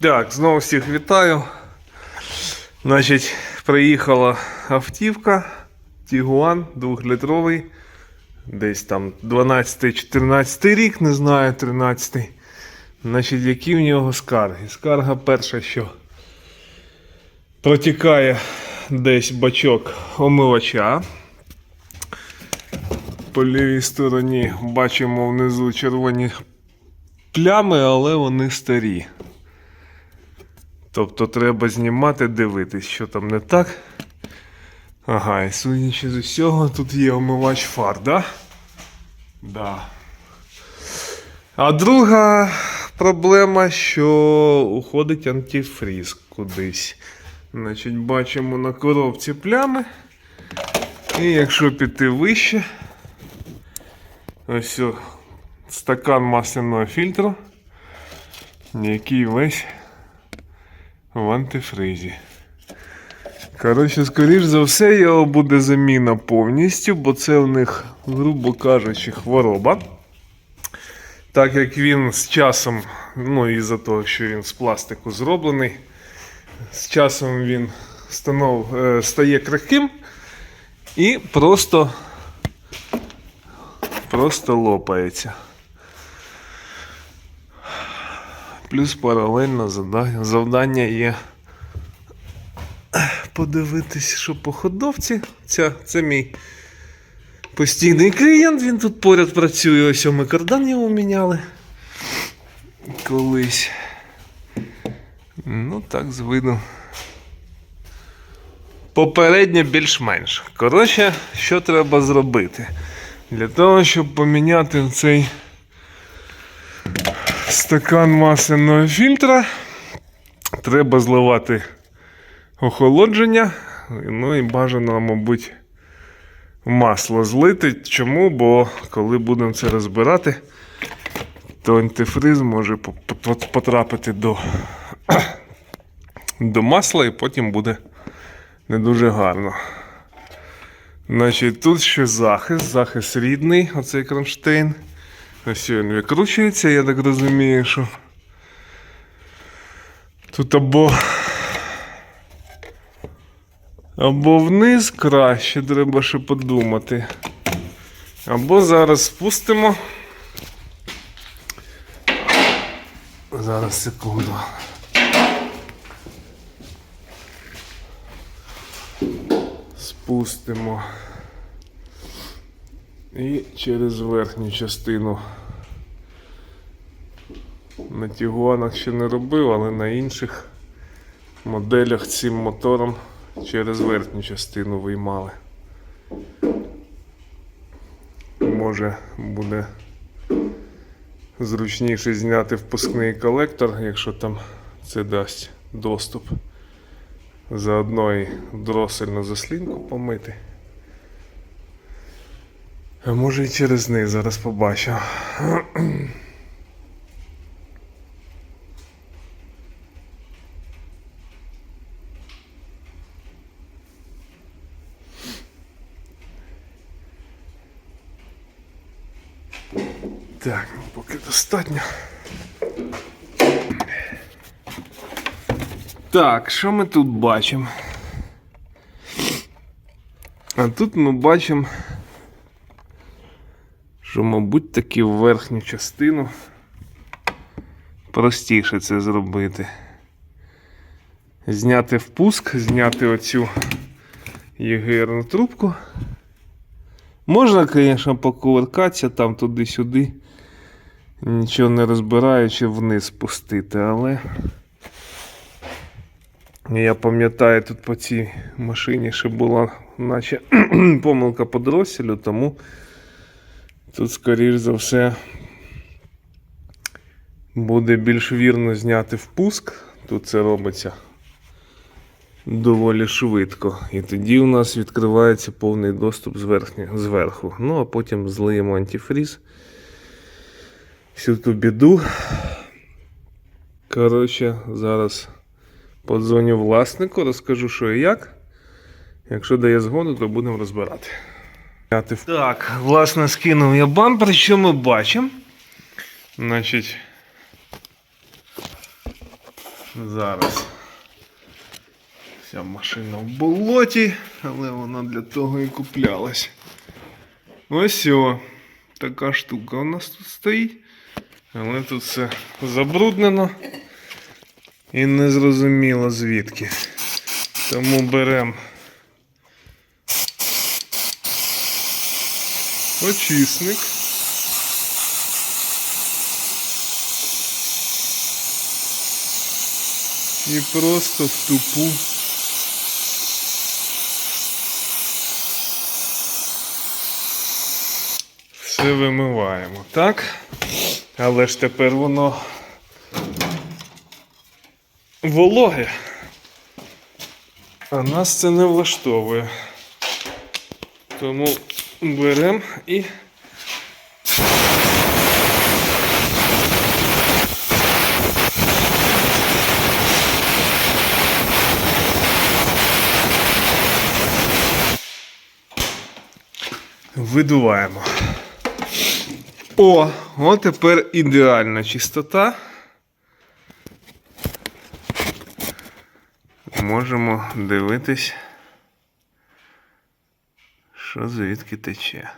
Так, знову всіх вітаю. Значить, приїхала автівка Тігуан 2-літровий. Десь там 12-14 рік, не знаю, 13. Значить, які в нього скарги? Скарга перша, що протікає десь бачок омивача. По лівій стороні бачимо внизу червоні плями, але вони старі. Тобто треба знімати, дивитись, що там не так. Ага, і судячи з усього, тут є омивач фар, да? Да. А друга проблема, що уходить антифріз кудись. Значить, бачимо на коробці плями. І якщо піти вище, ось стакан масляного фільтру, який весь в антифризі. Коротше, скоріш за все, його буде заміна повністю, бо це в них, грубо кажучи, хвороба. Так як він з часом, ну із-за того, що він з пластику зроблений, з часом він станов, е, стає крихким і просто, просто лопається. Плюс паралельно завдання є подивитись, що по ходовці. Ця, це мій постійний клієнт, він тут поряд працює. Ось ми кардан його міняли колись. Ну, так, з виду. Попередньо більш-менш. Коротше, що треба зробити? Для того, щоб поміняти цей стакан масляного фільтра, треба зливати охолодження. Ну і бажано, мабуть, масло злити. Чому? Бо коли будемо це розбирати, то антифриз може по- по- потрапити до, до масла і потім буде не дуже гарно. Значить, тут ще захист, захист рідний, оцей кронштейн. Ось він викручується, я так розумію, що тут або або вниз краще, треба ще подумати. Або зараз спустимо. Зараз секунду. Спустимо. І через верхню частину. На Тігуанах ще не робив, але на інших моделях цим мотором через верхню частину виймали. Може буде зручніше зняти впускний колектор, якщо там це дасть доступ. Заодно і дросельну заслінку помити. А може і через них зараз побачу. Так, ну поки достатньо. Так, що ми тут бачимо? А тут ми бачимо, що, мабуть, таки в верхню частину простіше це зробити. Зняти впуск, зняти оцю єгерну трубку. Можна, звісно, покувыркатися там туди-сюди, нічого не розбираючи, вниз спустити, але я пам'ятаю, тут по цій машині ще була наче помилка по дроселю, тому тут, скоріш за все, буде більш вірно зняти впуск. Тут це робиться доволі швидко. І тоді у нас відкривається повний доступ зверху. Ну, а потім злиємо антифріз. Всю ту біду. Коротше, зараз подзвоню власнику, розкажу, що і як. Якщо дає згоду, то будемо розбирати. Так, власне, скинув я бампер, що ми бачимо. Значить, Зараз. Вся машина в болоті, але вона для того і куплялась. Ось о, така штука у нас тут стоїть. Але тут все забруднено і незрозуміло звідки. Тому беремо очисник. І просто в тупу все вимиваємо, так? Але ж тепер воно вологе. А нас це не влаштовує. Тому беремо і. Видуваємо. О, от тепер ідеальна чистота. Можемо дивитись, що звідки тече.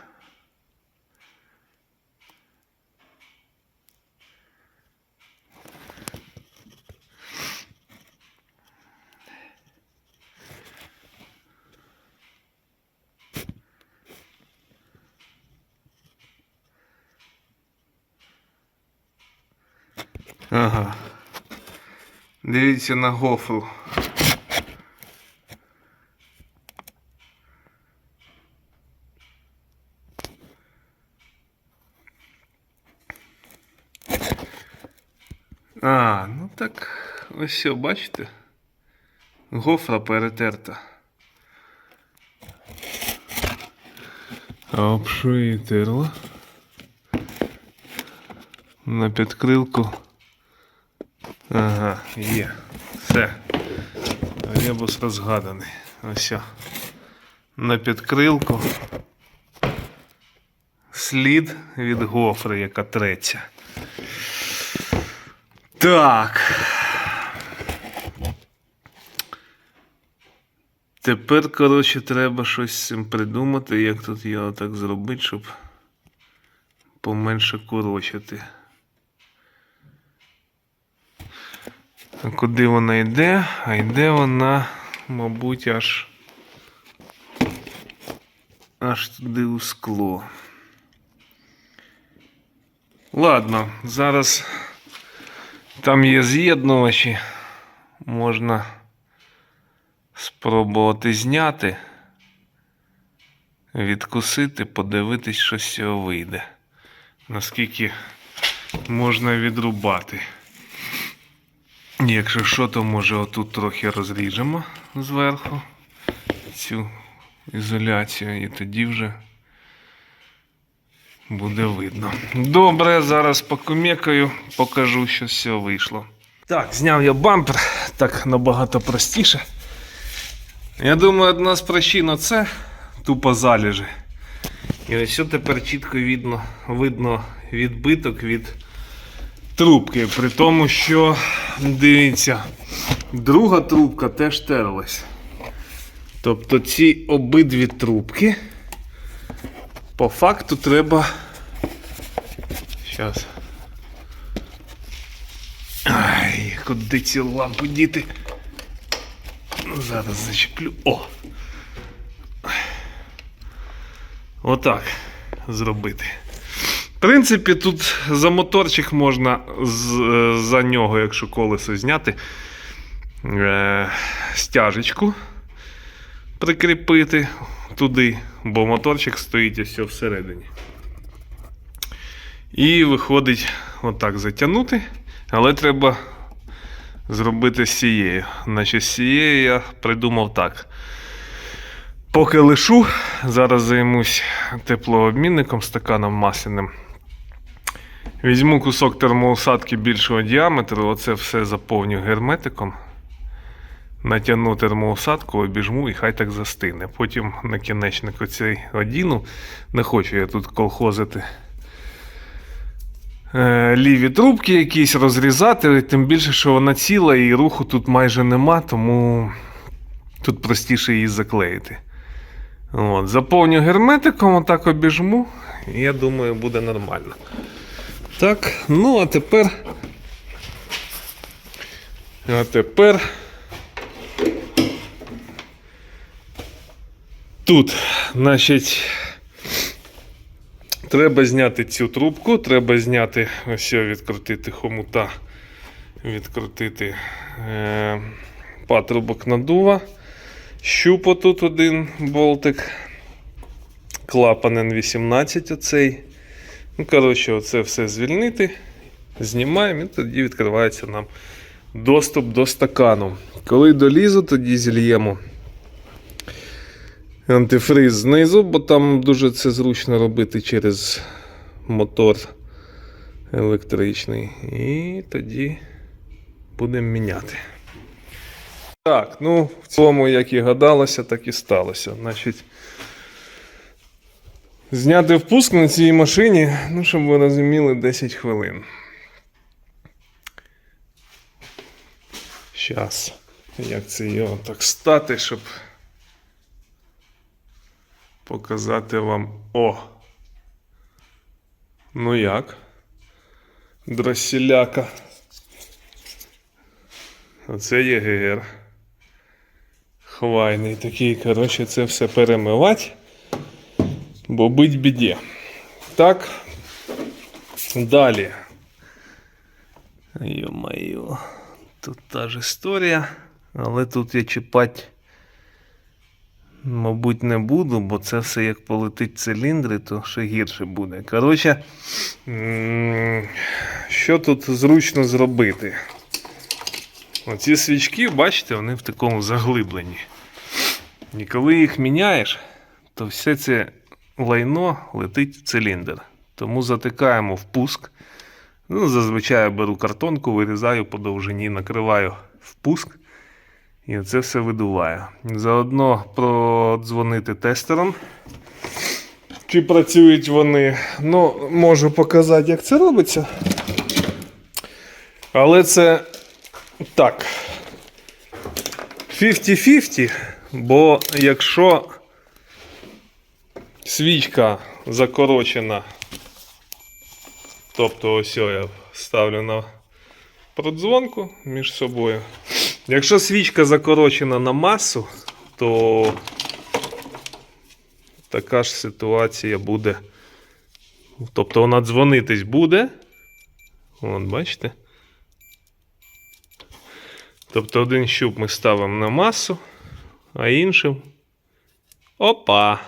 Ага. Дивіться на гофру. А, ну так, ось все, бачите? Гофра перетерта. Обшитерла. На підкрилку. Ага, є. Все. Ребус розгаданий. Ось. На підкрилку. Слід від гофри, яка треться. Так. Тепер, коротше, треба щось з цим придумати, як тут його так зробити, щоб поменше корочити. Куди вона йде? А йде вона, мабуть, аж аж туди у скло. Ладно, зараз там є з'єднувачі. Можна спробувати зняти, відкусити, подивитись, що з цього вийде. Наскільки можна відрубати. Якщо що, то може отут трохи розріжемо зверху цю ізоляцію і тоді вже буде видно. Добре, зараз покумекаю, покажу, що цього вийшло. Так, зняв я бампер, так набагато простіше. Я думаю, одна з причин це тупо заліжі. І ось що тепер чітко видно, видно відбиток від трубки. При тому, що, дивіться, друга трубка теж терлась. Тобто ці обидві трубки по факту треба. Зараз. Ай, куди ці лампи діти? Зараз зачеплю. О! Отак зробити. В принципі, тут за моторчик можна за нього, якщо колесо зняти, е, стяжечку прикріпити туди, бо моторчик стоїть ось всередині. І виходить отак затягнути, але треба зробити з цією. Значить, з цією я придумав так. Поки лишу, зараз займусь теплообмінником, стаканом масляним. Візьму кусок термоусадки більшого діаметру, оце все заповню герметиком. Натягну термоусадку, обіжму і хай так застине. Потім накінечник оцей одіну. Не хочу я тут колхозити ліві трубки якісь розрізати, тим більше, що вона ціла і руху тут майже нема, тому тут простіше її заклеїти. От, заповню герметиком, отак обіжму, і я думаю, буде нормально. Так, ну а тепер. А тепер. Тут, значить, треба зняти цю трубку, треба зняти, ось відкрутити хомута, відкрутити е, патрубок надува, щупо тут один болтик, клапан N18 оцей. Ну, коротше, оце все звільнити, знімаємо і тоді відкривається нам доступ до стакану. Коли долізу, тоді зільємо антифриз знизу, бо там дуже це зручно робити через мотор електричний. І тоді будемо міняти. Так, ну, в цілому, як і гадалося, так і сталося. Значить, зняти впуск на цій машині, ну, щоб ви розуміли, 10 хвилин. Щас. Як це його так стати, щоб показати вам. О! Ну як? Дросіляка. Оце є ГР. Хвайний такий, коротше, це все перемивати, бо бить біді. Так. Далі. Йо-майо. Тут та ж історія, але тут я чіпати, мабуть, не буду, бо це все як полетить циліндри, то ще гірше буде. Коротше, що тут зручно зробити? Оці свічки, бачите, вони в такому заглибленні. І коли їх міняєш, то все це лайно летить в циліндр. Тому затикаємо впуск. Ну, зазвичай я беру картонку, вирізаю по довжині, накриваю впуск. І це все видуваю. Заодно продзвонити тестером. Чи працюють вони? Ну, можу показати, як це робиться. Але це так. 50-50, бо якщо свічка закорочена, тобто ось я ставлю на продзвонку між собою. Якщо свічка закорочена на масу, то така ж ситуація буде. Тобто вона дзвонитись буде. Вон, бачите? Тобто один щуп ми ставимо на масу, а іншим. Опа!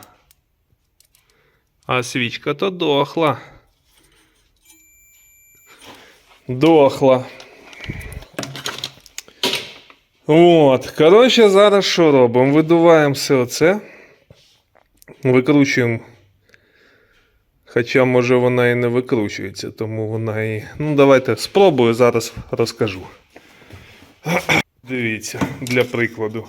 А свічка то дохла. Дохла. От, коротше, зараз що робимо? Видуваємо все оце. Викручуємо. Хоча, може, вона і не викручується, тому вона і. Ну, давайте спробую, зараз розкажу. Дивіться, для прикладу.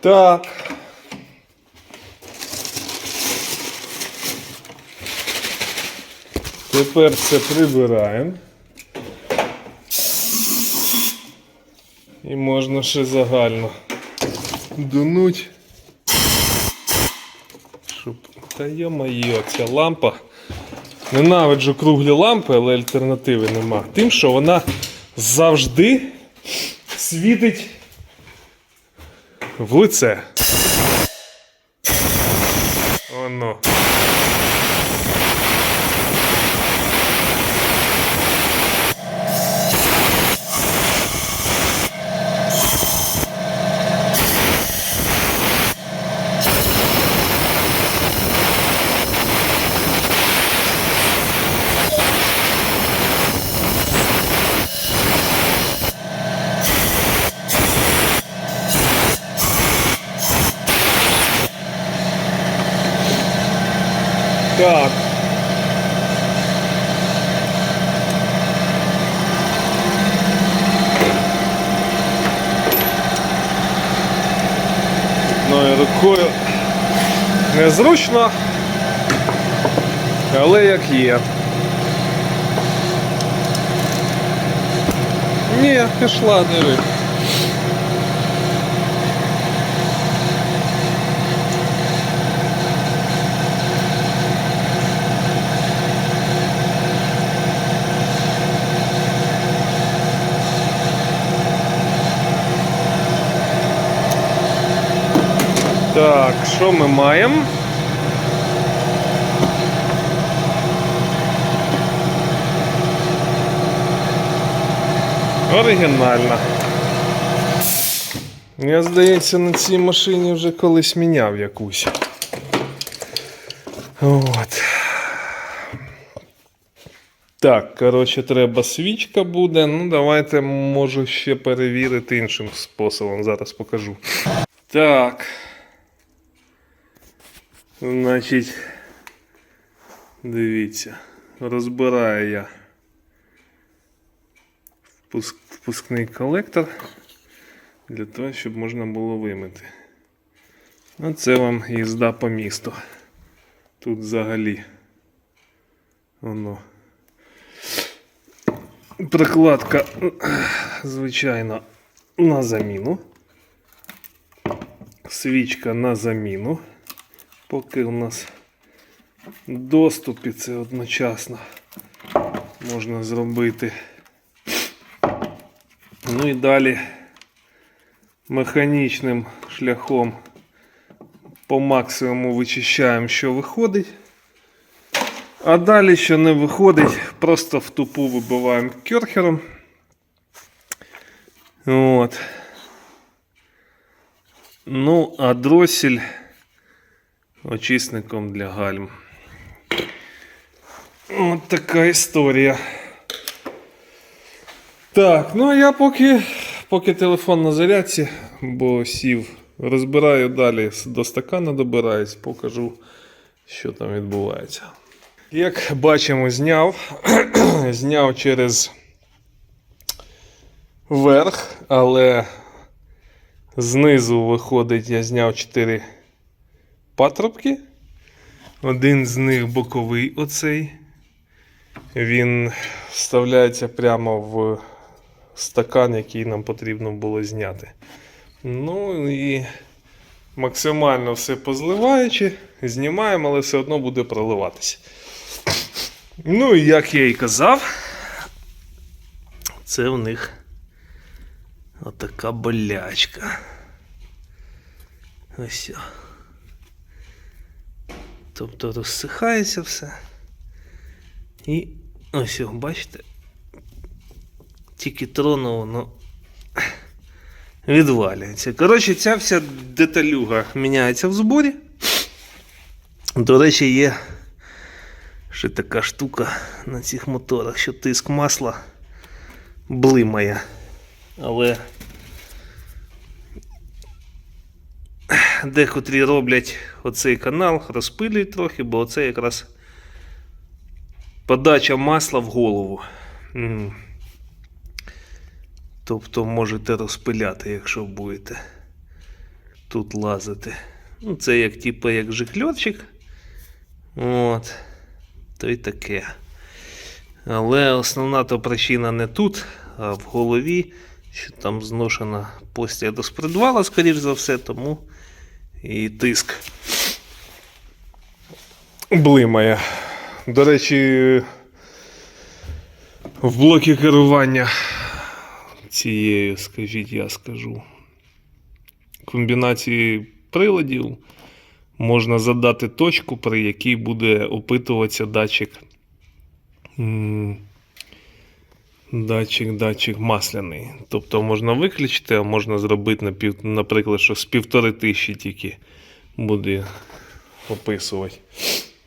Так. Тепер це прибираємо. І можна ще загально дунуть. Щоб... Та йо-моє, ця лампа. Ненавиджу круглі лампи, але альтернативи нема. Тим, що вона завжди світить в лице. Воно. Так. рукою незручно, але як є. Ні, пішла, диви. Так, що ми маємо? Оригінальна. Я, здається, на цій машині вже колись міняв якусь. От. Так, коротше, треба свічка буде. Ну, давайте можу ще перевірити іншим способом. Зараз покажу. Так. Значить, дивіться, розбираю я впускний колектор для того, щоб можна було вимити. Оце вам їзда по місту. Тут взагалі воно. Прикладка, звичайно, на заміну. Свічка на заміну. Поки у нас доступі це одночасно можна зробити. Ну і далі механічним шляхом по максимуму вичищаємо, що виходить. А далі, що не виходить, просто в тупу вибиваємо керхером. От. Ну, а дросель очисником для гальм. От така історія. Так, ну а я поки, поки телефон на зарядці, бо сів, розбираю далі до стакана добираюсь, покажу, що там відбувається. Як бачимо, зняв. зняв через верх, але знизу виходить, я зняв 4 патрубки. Один з них боковий оцей. Він вставляється прямо в стакан, який нам потрібно було зняти. Ну і максимально все позливаючи, знімаємо, але все одно буде проливатися. Ну і як я і казав, це в них отака болячка. Ось. Тобто розсихається все. І ось, бачите, тільки трону воно відвалюється. Коротше, ця вся деталюга міняється в зборі. До речі, є ще така штука на цих моторах, що тиск масла блимає. Але декотрі роблять оцей канал, розпилюють трохи, бо оце якраз подача масла в голову. Тобто можете розпиляти, якщо будете тут лазити. Ну, це як типу як жикльотчик. От. То й таке. Але основна то причина не тут, а в голові, що там зношена постія до спредвала, скоріш за все, тому і тиск блимає. До речі, в блокі керування цією, скажіть, я скажу, комбінації приладів можна задати точку, при якій буде опитуватися датчик. Датчик, датчик масляний. Тобто можна виключити, а можна зробити, наприклад, що з півтори тисячі тільки буде описувати.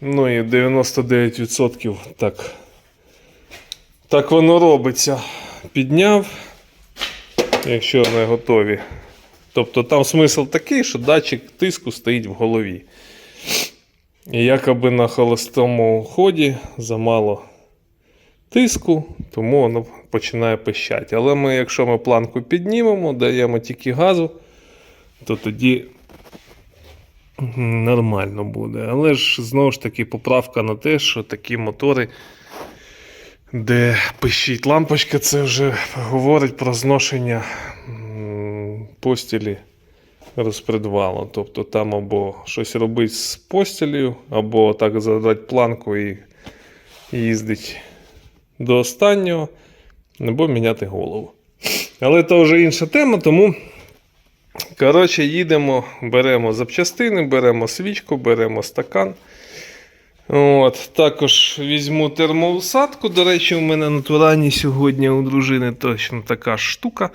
Ну і 99% так, так воно робиться. Підняв, якщо не готові. Тобто там смисл такий, що датчик тиску стоїть в голові. І якоби на холостому ході замало тиску, тому воно починає пищати. Але ми, якщо ми планку піднімемо, даємо тільки газу, то тоді нормально буде. Але ж знову ж таки поправка на те, що такі мотори, де пищить лампочка, це вже говорить про зношення постілі розпредвалу. Тобто там або щось робить з постілею, або так задати планку і їздить до останнього, або міняти голову. Але це вже інша тема, тому. Коротше, їдемо, беремо запчастини, беремо свічку, беремо стакан. От, також візьму термоусадку. До речі, у мене на Турані сьогодні у дружини точно така штука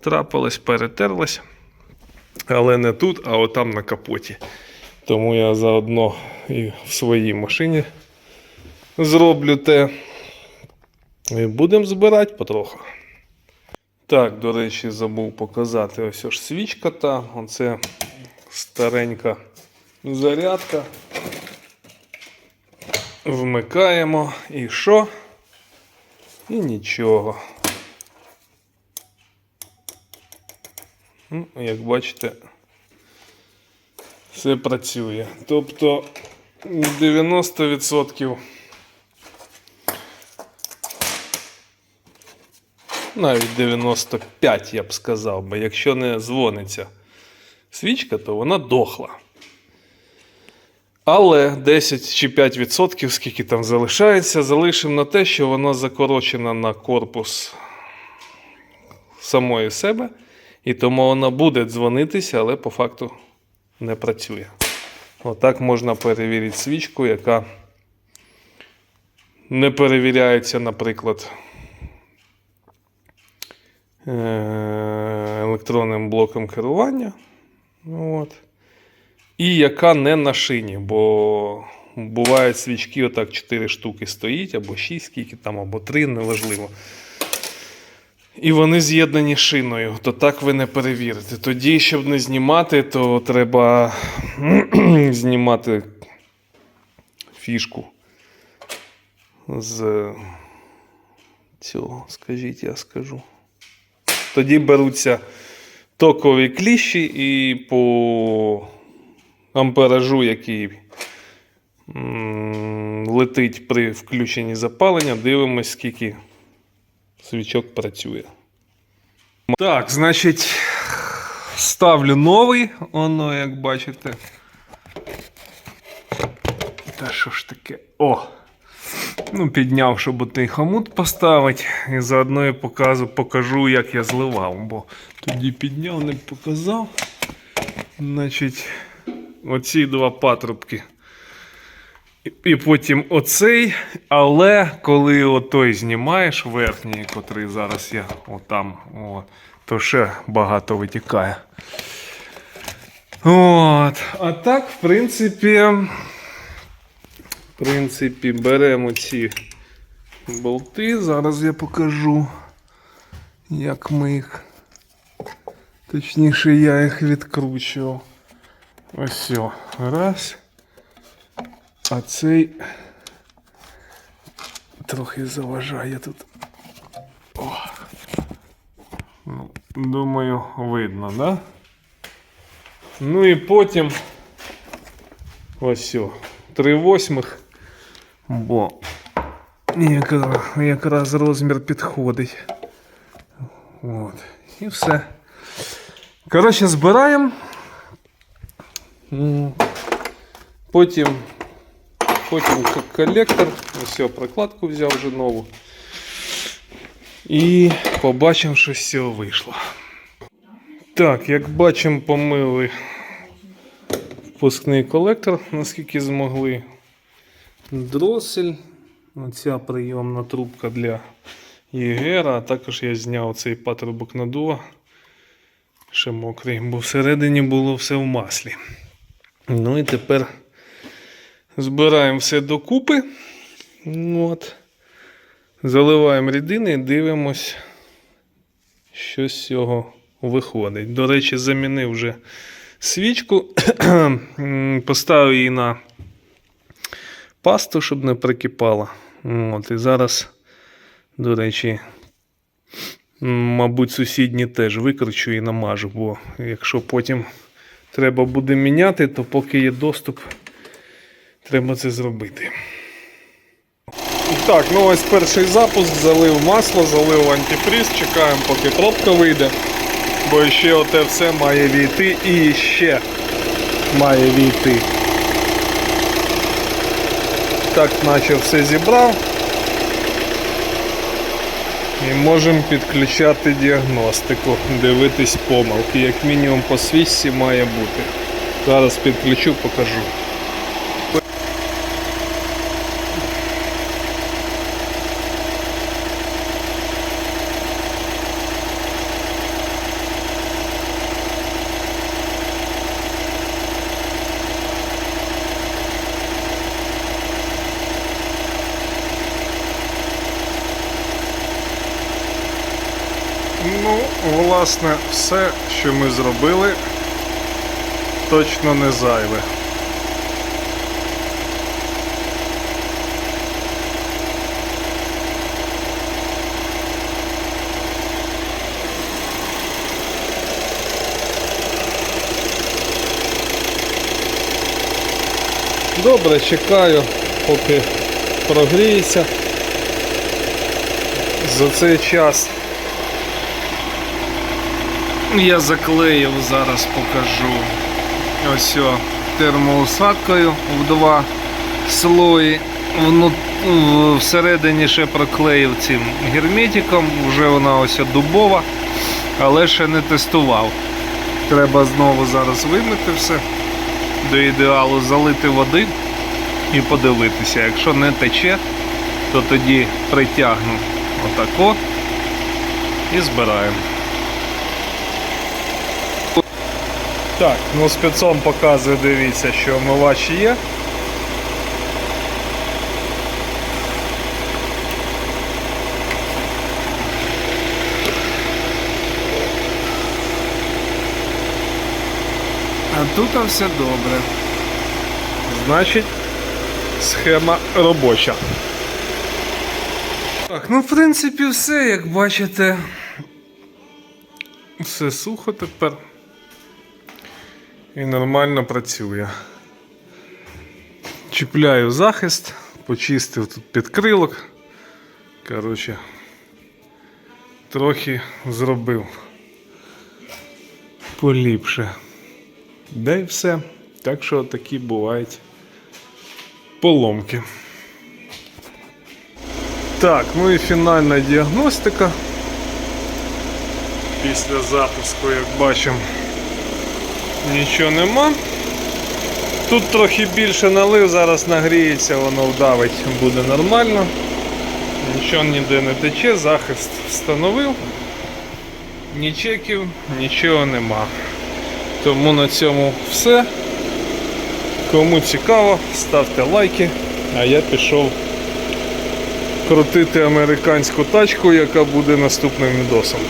трапилась, перетерлась. Але не тут, а отам на капоті. Тому я заодно і в своїй машині зроблю те. Будемо збирати потроху. Так, до речі, забув показати ось ж свічка та. Оце старенька зарядка. Вмикаємо і що? І нічого. Ну, Як бачите, все працює. Тобто 90% навіть 95, я б сказав, бо якщо не дзвониться свічка, то вона дохла. Але 10 чи 5%, скільки там залишається, залишимо на те, що вона закорочена на корпус самої себе, і тому вона буде дзвонитися, але по факту не працює. Отак можна перевірити свічку, яка не перевіряється, наприклад, е, електронним блоком керування. От. І яка не на шині, бо бувають свічки, отак 4 штуки стоїть, або 6, скільки там, або 3, неважливо. І вони з'єднані шиною, то так ви не перевірите. Тоді, щоб не знімати, то треба знімати фішку з цього, скажіть, я скажу. Тоді беруться токові кліщі і по амперажу, який летить при включенні запалення, дивимось, скільки свічок працює. Так, значить, ставлю новий, воно, як бачите. Та що ж таке? О! Ну, підняв, щоб отий хомут поставити. І заодно я показу, покажу, як я зливав, бо тоді підняв, не показав. Значить, оці два патрубки. І, потім оцей. Але коли отой знімаєш верхній, котрий зараз я отам, о, то ще багато витікає. От. А так, в принципі, в принципі, беремо ці болти. Зараз я покажу, як ми їх. Точніше, я їх відкручував. Ось. о, Раз. А цей трохи заважає тут. О. Ну, думаю, видно, да? Ну і потім ось о, три восьмих, бо якраз, якраз розмір підходить. От. І все. Коротше, збираємо. Потім, потім колектор. Ось прокладку взяв вже нову. І побачимо, що з цього вийшло. Так, як бачимо, помили впускний колектор, наскільки змогли. Дросель. Оця прийомна трубка для ЄГР, а також я зняв цей патрубок надува. Ще мокрий, бо всередині було все в маслі. Ну і тепер збираємо все докупи. От. Заливаємо рідини і дивимось, що з цього виходить. До речі, замінив вже свічку, поставив її на пасту, щоб не прикипала. От, і зараз, до речі, мабуть, сусідні теж викручу і намажу, бо якщо потім треба буде міняти, то поки є доступ, треба це зробити. Так, ну ось перший запуск, залив масло, залив антифриз, чекаємо, поки пробка вийде. Бо ще оте все має війти і ще має війти. Так, наче все зібрав. І можемо підключати діагностику, дивитись помилки. Як мінімум по свічці має бути. Зараз підключу, покажу. Ну, власне, все, що ми зробили, точно не зайве. Добре, чекаю, поки прогріється. За цей час я заклеїв, зараз покажу. Ось термоусадкою в два слої. Всередині ще проклеїв цим герметиком, вже вона ось дубова, але ще не тестував. Треба знову зараз вимити все. До ідеалу залити води і подивитися. Якщо не тече, то тоді притягну отако і збираємо. Так, ну спецом показує, дивіться, що омивач є. А тут все добре. Значить, схема робоча. Так, ну в принципі все, як бачите. Все сухо тепер і нормально працює. Чіпляю захист, почистив тут підкрилок. Коротше, трохи зробив поліпше. Да і все. Так що такі бувають поломки. Так, ну і фінальна діагностика. Після запуску, як бачимо, нічого нема. Тут трохи більше налив, зараз нагріється, воно вдавить, буде нормально. Нічого ніде не тече, захист встановив. Ні чеків, нічого нема. Тому на цьому все. Кому цікаво, ставте лайки, а я пішов крутити американську тачку, яка буде наступним відосом.